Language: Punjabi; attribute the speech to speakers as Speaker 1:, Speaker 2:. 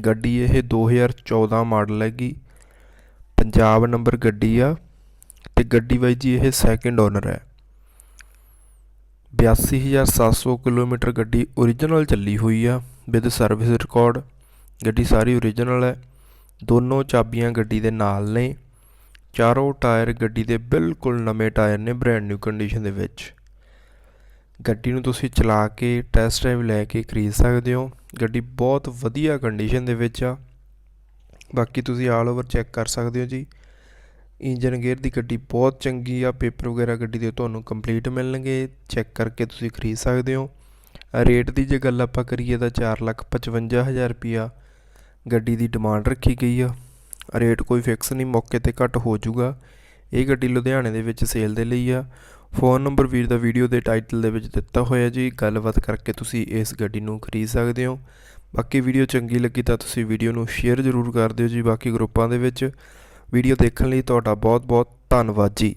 Speaker 1: ਗੱਡੀ ਇਹ 2014 ਮਾਡਲ ਹੈਗੀ। ਪੰਜਾਬ ਨੰਬਰ ਗੱਡੀ ਆ ਤੇ ਗੱਡੀ ਬਾਈ ਜੀ ਇਹ ਸੈਕਿੰਡ ਓਨਰ ਹੈ। 82700 ਕਿਲੋਮੀਟਰ ਗੱਡੀ ਓਰੀਜਨਲ ਚੱਲੀ ਹੋਈ ਆ ਵਿਦ ਸਰਵਿਸ ਰਿਕਾਰਡ ਗੱਡੀ ਸਾਰੀ ਓਰੀਜਨਲ ਹੈ। ਦੋਨੋਂ ਚਾਬੀਆਂ ਗੱਡੀ ਦੇ ਨਾਲ ਨੇ। ਚਾਰੋਂ ਟਾਇਰ ਗੱਡੀ ਦੇ ਬਿਲਕੁਲ ਨਵੇਂ ਟਾਇਰ ਨੇ ਬ੍ਰੈਂਡ ਨਿਊ ਕੰਡੀਸ਼ਨ ਦੇ ਵਿੱਚ। ਗੱਡੀ ਨੂੰ ਤੁਸੀਂ ਚਲਾ ਕੇ ਟੈਸਟ ਡਰਾਈਵ ਲੈ ਕੇ ਖਰੀਦ ਸਕਦੇ ਹੋ। ਗੱਡੀ ਬਹੁਤ ਵਧੀਆ ਕੰਡੀਸ਼ਨ ਦੇ ਵਿੱਚ ਆ। ਬਾਕੀ ਤੁਸੀਂ ਆਲ ਓਵਰ ਚੈੱਕ ਕਰ ਸਕਦੇ ਹੋ ਜੀ। ਇੰਜਨ ਗੇਅਰ ਦੀ ਗੱਡੀ ਬਹੁਤ ਚੰਗੀ ਆ ਪੇਪਰ ਵਗੈਰਾ ਗੱਡੀ ਦੇ ਤੁਹਾਨੂੰ ਕੰਪਲੀਟ ਮਿਲਣਗੇ। ਚੈੱਕ ਕਰਕੇ ਤੁਸੀਂ ਖਰੀਦ ਸਕਦੇ ਹੋ। ਰੇਟ ਦੀ ਜੇ ਗੱਲ ਆਪਾਂ ਕਰੀਏ ਤਾਂ 455000 ਰੁਪਿਆ ਗੱਡੀ ਦੀ ਡਿਮਾਂਡ ਰੱਖੀ ਗਈ ਆ। ਰੇਟ ਕੋਈ ਫਿਕਸ ਨਹੀਂ, ਮੌਕੇ ਤੇ ਘੱਟ ਹੋ ਜਾਊਗਾ। ਇਹ ਗੱਡੀ ਲੁਧਿਆਣੇ ਦੇ ਵਿੱਚ ਸੇਲ ਦੇ ਲਈ ਆ। ਫੋਨ ਨੰਬਰ ਵੀਰ ਦਾ ਵੀਡੀਓ ਦੇ ਟਾਈਟਲ ਦੇ ਵਿੱਚ ਦਿੱਤਾ ਹੋਇਆ ਜੀ। ਗੱਲਬਾਤ ਕਰਕੇ ਤੁਸੀਂ ਇਸ ਗੱਡੀ ਨੂੰ ਖਰੀਦ ਸਕਦੇ ਹੋ। ਬਾਕੀ ਵੀਡੀਓ ਚੰਗੀ ਲੱਗੀ ਤਾਂ ਤੁਸੀਂ ਵੀਡੀਓ ਨੂੰ ਸ਼ੇਅਰ ਜ਼ਰੂਰ ਕਰ ਦਿਓ ਜੀ ਬਾਕੀ ਗਰੁੱਪਾਂ ਦੇ ਵਿੱਚ। ਵੀਡੀਓ ਦੇਖਣ ਲਈ ਤੁਹਾਡਾ ਬਹੁਤ ਬਹੁਤ ਧੰਨਵਾਦ ਜੀ।